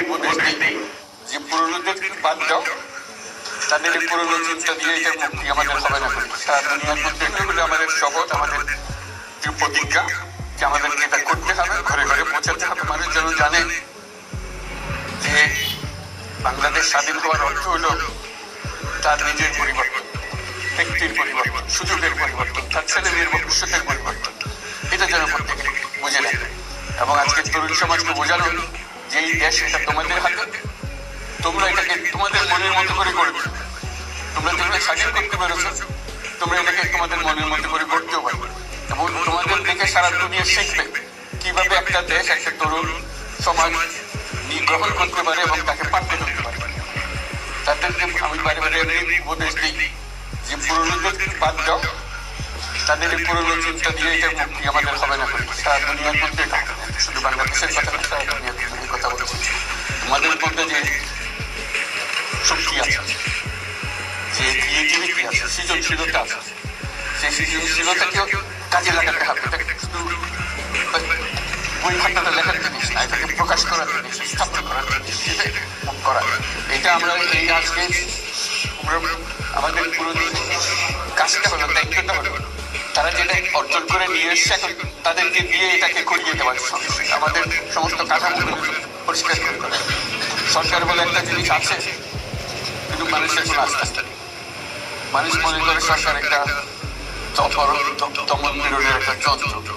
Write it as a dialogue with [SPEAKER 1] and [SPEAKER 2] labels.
[SPEAKER 1] যে পুরনোদের বাদ দাও তাদের পুরনো চিন্তা আমাদের হবে আমাদের যে প্রতিজ্ঞা যে আমাদেরকে এটা করতে হবে, ঘরে ঘরে পৌঁছাতে হবে। মানুষ যেন জানে যে বাংলাদেশ স্বাধীন হওয়ার অর্থ হলো তার নিজের পরিবর্তন, ব্যক্তির পরিবর্তন, সুযোগের পরিবর্তন, তার ছেলে মেয়ের ভবিষ্যতের পরিবর্তন। এটা যেন প্রত্যেকে বুঝে নেয়। এবং আজকে তরুণ সমাজকে বোঝানো যে এই দেশ তোমাদের হাতে, তোমরা এটাকে তোমাদের মনের মতো করে করবে তোমরা যেগুলো স্বাধীন করতে পেরেছ। তোমরা এটাকে তোমাদের মনের মতো করে করতেও পারবে। এবং তোমাদের দেখে সারা দুনিয়া শিখবে কীভাবে একটা দেশ, একটা তরুণ সমাজ গ্রহণ করতে পারে এবং তাকে পাঠ্য করতে পারে। তাদেরকে আমি বারে বারে উপদেশ দিই, যে পুরনোদের বাদ দাও। তাদের পুরনো চিন্তা দিয়ে এটা মুক্তি আমাদের হবে না। সারা দুনিয়ার মধ্যে। শুধু বাংলাদেশের কথা আমি কথা বলছি তোমাদের মধ্যে যে শক্তি আছে যে ক্রিয়েটিভিটি আছে সৃজনশীলতা আছে সেই সৃজনশীলতাকেও কাজে লাগাতে হবে এটাকে শুধু বই খাতাটা লেখার জিনিস না এটাকে প্রকাশ করার জিনিস স্থাপন করার জিনিস সেটাই করা এটা আমরা এই আজকে আমাদের পুরো কাজটা হলো দায়িত্বটা হলো তারা যেটা অর্জন করে নিয়ে এসছে এখন, তাদেরকে দিয়ে এটাকে করিয়ে দেওয়ার আমাদের সমস্ত কাঠামোগুলো পরিষ্কার করে। সরকার বলে একটা জিনিস আছে, কিন্তু মানুষের কোনো আস্তে আস্তে মানুষ মনে করে সরকার একটা দমন একটা যন্ত্র